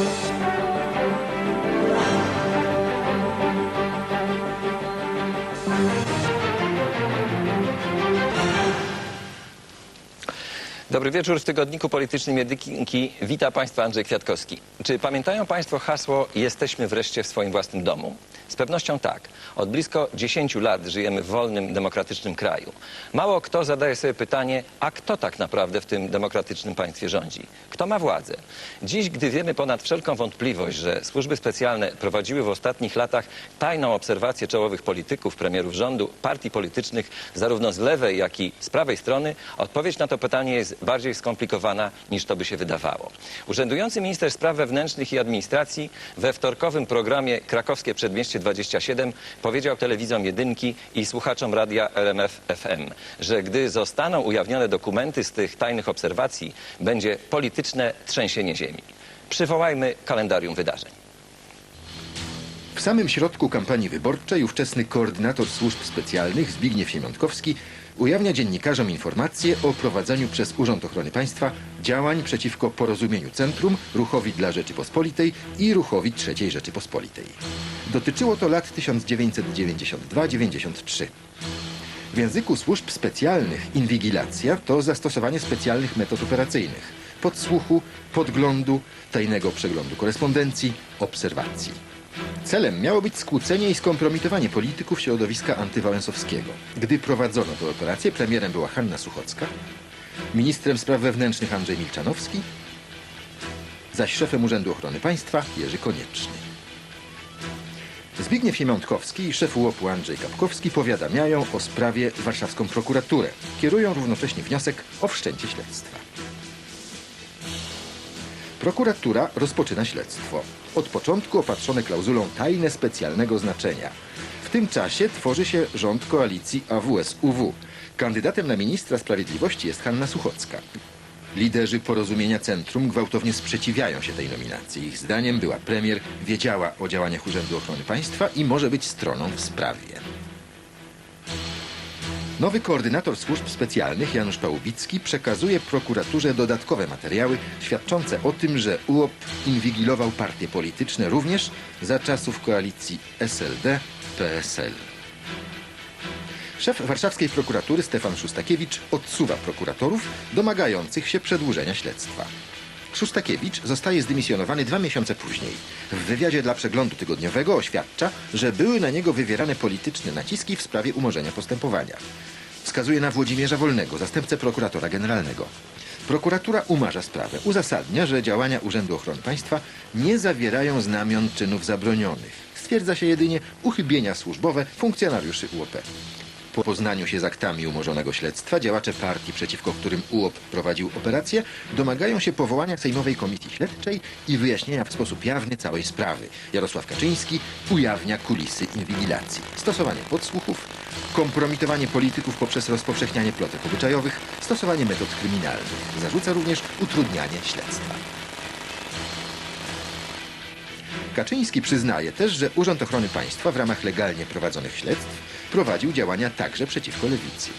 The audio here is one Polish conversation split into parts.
Thank you. Dobry wieczór w tygodniku politycznym Jedynki. Wita Państwa Andrzej Kwiatkowski. Czy pamiętają Państwo hasło Jesteśmy wreszcie w swoim własnym domu? Z pewnością tak. Od blisko 10 lat żyjemy w wolnym, demokratycznym kraju. Mało kto zadaje sobie pytanie, a kto tak naprawdę w tym demokratycznym państwie rządzi? Kto ma władzę? Dziś, gdy wiemy ponad wszelką wątpliwość, że służby specjalne prowadziły w ostatnich latach tajną obserwację czołowych polityków, premierów rządu, partii politycznych, zarówno z lewej, jak i z prawej strony, odpowiedź na to pytanie jest bardziej skomplikowana niż to by się wydawało. Urzędujący minister spraw wewnętrznych i administracji we wtorkowym programie Krakowskie Przedmieście 27 powiedział telewizjom Jedynki i słuchaczom radia RMF FM, że gdy zostaną ujawnione dokumenty z tych tajnych obserwacji, będzie polityczne trzęsienie ziemi. Przywołajmy kalendarium wydarzeń. W samym środku kampanii wyborczej ówczesny koordynator służb specjalnych Zbigniew Siemiątkowski ujawnia dziennikarzom informacje o prowadzeniu przez Urząd Ochrony Państwa działań przeciwko porozumieniu Centrum, Ruchowi dla Rzeczypospolitej i Ruchowi III Rzeczypospolitej. Dotyczyło to lat 1992-93. W języku służb specjalnych inwigilacja to zastosowanie specjalnych metod operacyjnych podsłuchu, podglądu, tajnego przeglądu korespondencji, obserwacji. Celem miało być skłócenie i skompromitowanie polityków środowiska antywałęsowskiego. Gdy prowadzono tę operację, premierem była Hanna Suchocka, ministrem spraw wewnętrznych Andrzej Milczanowski, zaś szefem Urzędu Ochrony Państwa Jerzy Konieczny. Zbigniew Siemiątkowski i szef UOP-u Andrzej Kapkowski powiadamiają o sprawie warszawską prokuraturę. Kierują równocześnie wniosek o wszczęcie śledztwa. Prokuratura rozpoczyna śledztwo. Od początku opatrzone klauzulą tajne specjalnego znaczenia. W tym czasie tworzy się rząd koalicji AWS-UW. Kandydatem na ministra sprawiedliwości jest Hanna Suchocka. Liderzy porozumienia Centrum gwałtownie sprzeciwiają się tej nominacji. Ich zdaniem była premier, wiedziała o działaniach Urzędu Ochrony Państwa i może być stroną w sprawie. Nowy koordynator służb specjalnych Janusz Pałubicki przekazuje prokuraturze dodatkowe materiały świadczące o tym, że UOP inwigilował partie polityczne również za czasów koalicji SLD-PSL. Szef warszawskiej prokuratury Stefan Szustakiewicz odsuwa prokuratorów domagających się przedłużenia śledztwa. Szustakiewicz zostaje zdymisjonowany dwa miesiące później. W wywiadzie dla przeglądu tygodniowego oświadcza, że były na niego wywierane polityczne naciski w sprawie umorzenia postępowania. Wskazuje na Włodzimierza Wolnego, zastępcę prokuratora generalnego. Prokuratura umarza sprawę. Uzasadnia, że działania Urzędu Ochrony Państwa nie zawierają znamion czynów zabronionych. Stwierdza się jedynie uchybienia służbowe funkcjonariuszy UOP. Po poznaniu się z aktami umorzonego śledztwa działacze partii, przeciwko którym UOP prowadził operację, domagają się powołania Sejmowej Komisji Śledczej i wyjaśnienia w sposób jawny całej sprawy. Jarosław Kaczyński ujawnia kulisy inwigilacji. Stosowanie podsłuchów, kompromitowanie polityków poprzez rozpowszechnianie plotek obyczajowych, stosowanie metod kryminalnych. Zarzuca również utrudnianie śledztwa. Kaczyński przyznaje też, że Urząd Ochrony Państwa w ramach legalnie prowadzonych śledztw prowadził działania także przeciwko lewicy.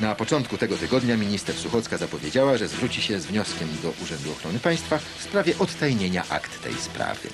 Na początku tego tygodnia minister Suchocka zapowiedziała, że zwróci się z wnioskiem do Urzędu Ochrony Państwa w sprawie odtajnienia akt tej sprawy.